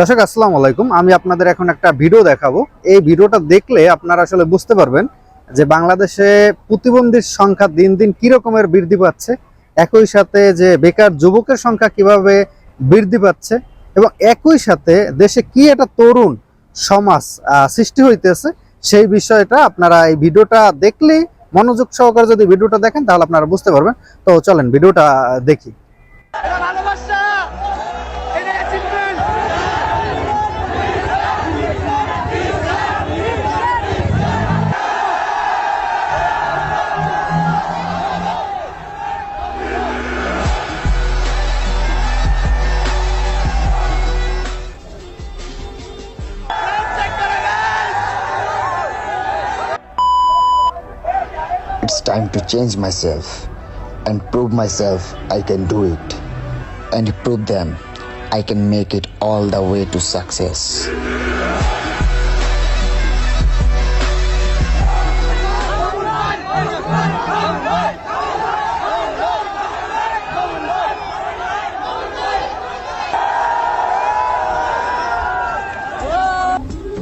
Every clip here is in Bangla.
দর্শক, আসসালামু আলাইকুম। আমি আপনাদের এখন একটা ভিডিও দেখাবো। এই ভিডিওটা দেখলে আপনারা আসলে বুঝতে পারবেন যে বাংলাদেশে প্রতিবন্ধীর সংখ্যা দিন দিন কি রকমের বৃদ্ধি পাচ্ছে, একই সাথে যে বেকার যুবকের সংখ্যা কীভাবে বৃদ্ধি পাচ্ছে এবং একই সাথে দেশে কি একটা তরুণ সমাজ সৃষ্টি হইতেছে, সেই বিষয়টা আপনারা এই ভিডিওটা দেখলেই মনোযোগ সহকারে যদি ভিডিওটা দেখেন তাহলে আপনারা বুঝতে পারবেন। তো চলেন ভিডিওটা দেখি। It's time to change myself and prove myself I can do it. And prove them I can make it all the way to success.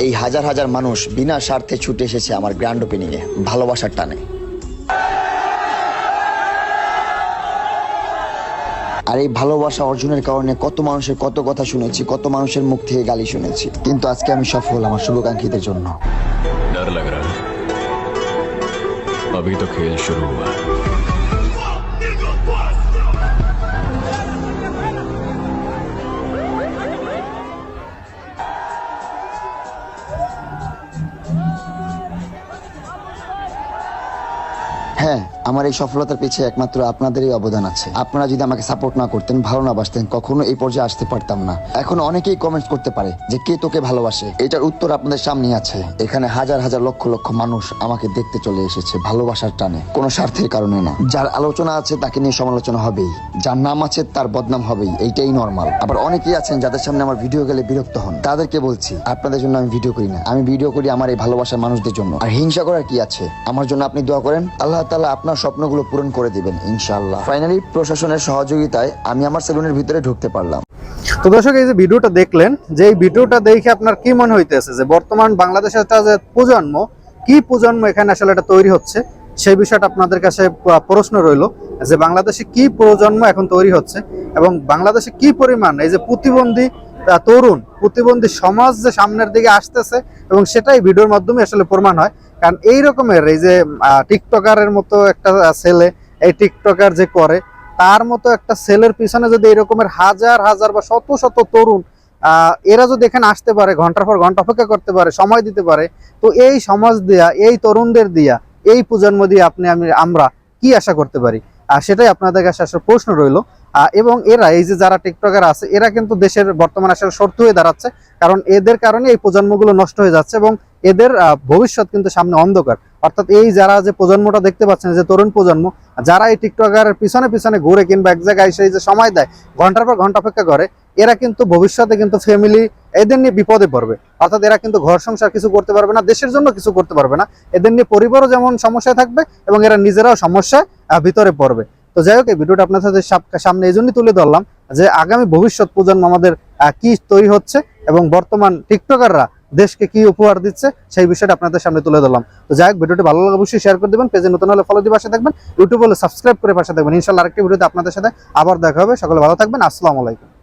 এই হাজার হাজার মানুষ বিনা স্বার্থে ছুটে এসেছে আমার গ্র্যান্ড ওপেনিংয়ে ভালোবাসার টানে আর এই ভালোবাসা অর্জনের কারণে কত মানুষের কত কথা শুনেছি কত মানুষের মুখ থেকে গালি শুনেছি কিন্তু আজকে আমি সফল আমার শুভাকাঙ্ক্ষীদের জন্য डर लग रहा है अभी तो खेल शुरू हुआ है হ্যাঁ আমার এই সফলতার পিছিয়ে একমাত্র আপনাদেরই অবদান আছে। আপনারা যদি আমাকে সাপোর্ট না করতেন, ভালো না বাসতেন, কখনো এই পর্যায়ে আসতে পারতাম না। এখন অনেকেই কমেন্টস করতে পারে যে, কে তোকে ভালোবাসে? এটার উত্তর আপনাদের সামনে আছে। এখানে হাজার হাজার লক্ষ লক্ষ মানুষ আমাকে দেখতে চলে এসেছে ভালোবাসার টানে। কোনো স্বার্থের কারণে না। যার আলোচনা আছে, তাকে নিয়ে সমালোচনা হবেই। যার নাম আছে, তার বদনাম হবেই। এইটাই নর্মাল আবার অনেকেই আছেন যাদের সামনে আমার ভিডিও গেলে বিরক্ত হন। তাদেরকে বলছি, আপনাদের জন্য আমি ভিডিও করি না। আমি ভিডিও করি আমার এই ভালোবাসার মানুষদের জন্য। আর হিংসা করার কি আছে? আমার জন্য আপনি দোয়া করেন। আল্লাহ তাআলা আপনার স্বপ্নগুলো পূরণ করে দিবেন, ইনশাআল্লাহ। ফাইনালি প্রশাসনের সহযোগিতায় আমি আমার সেলুনের ভিতরে ঢুকতে পারলাম। তো দর্শক, এই যে ভিডিওটা দেখলেন, যে এই ভিডিওটা দেখে আপনার কি মনে হইতেছে যে বর্তমান বাংলাদেশের যে প্রজন্ম, কি প্রজন্ম এখানে আসলে এটা তৈরি হচ্ছে? সেই বিষয়টা আপনাদের কাছে প্রশ্ন রইল, যে বাংলাদেশে কি প্রজন্ম এখন তৈরি হচ্ছে এবং বাংলাদেশে কি পরিমাণ এই যে প্রতিবন্ধী তরুণ প্রতিবন্ধী সমাজ যে সামনের দিকে আসতেছে এবং সেটাই ভিডিওর মাধ্যমে আসলে প্রমাণ হয়। কারণ এই রকমের এই যে টিকটকারের মতো একটা ছেলে, এই টিকটকার যে করে, তার মতো একটা সেলের পিছনে যদি এরকমের হাজার হাজার বা শত শত তরুণ এরা যদি এখানে আসতে পারে, ঘণ্টার পর ঘণ্টা অপেক্ষা করতে পারে, সময় দিতে পারে, তো এই সমাজ দিয়া, এই তরুণদের দিয়া, এই প্রজন্ম দিয়ে আপনি আমি, আমরা কি আশা করতে পারি? আর সেটাই আপনাদের কাছে আসলে প্রশ্ন রইল। এবং এরা, এই যে যারা টিকটকার আছে, এরা কিন্তু দেশের বর্তমান আসলে শর্ত হয়ে দাঁড়াচ্ছে, কারণ এদের কারণে এই প্রজন্মগুলো নষ্ট হয়ে যাচ্ছে এবং এদের ভবিষ্যৎ কিন্তু সামনে অন্ধকার। অর্থাৎ এই যারা যে প্রজন্মটা দেখতে পাচ্ছেন, যে তরুণ প্রজন্ম, যারা এই টিকটকারের পিছনে পিছনে ঘুরে কিংবা এক জায়গায় এসে এই যে সময় দেয়, ঘণ্টার পর ঘণ্টা অপেক্ষা করে, এরা কিন্তু ভবিষ্যতে কিন্তু ফ্যামিলি এদের নিয়ে বিপদে পড়বে। অর্থাৎ এরা কিন্তু ঘর সংসার কিছু করতে পারবে না, দেশের জন্য কিছু করতে পারবে না। এদের নিয়ে পরিবারও যেমন সমস্যায় থাকবে এবং এরা নিজেরাও সমস্যায় ভিতরে পড়বে। তো যাই হোক, এই ভিডিওটা আপনার সাথে সামনে এই জন্যই তুলে ধরলাম যে আগামী ভবিষ্যৎ প্রজন্ম আমাদের কি তৈরি হচ্ছে এবং বর্তমান টিকটকাররা দেশকে কি উপহার দিচ্ছে সেই বিষয়টা আপনাদের সামনে তুলে ধরলাম। তো যাই হোক, ভিডিওটি ভালো লাগে অবশ্যই শেয়ার করে দেবেন, পেজে নতুন হলে ফলো দিয়ে পাশে থাকবেন ইউটিউব হলে সাবস্ক্রাইব করে পাশে থাকবেন। ইনশাল্লাহ আরেকটি ভিডিওতে আপনাদের সাথে আবার দেখা হবে। সকলে ভালো থাকবেন, আসসালামু আলাইকুম।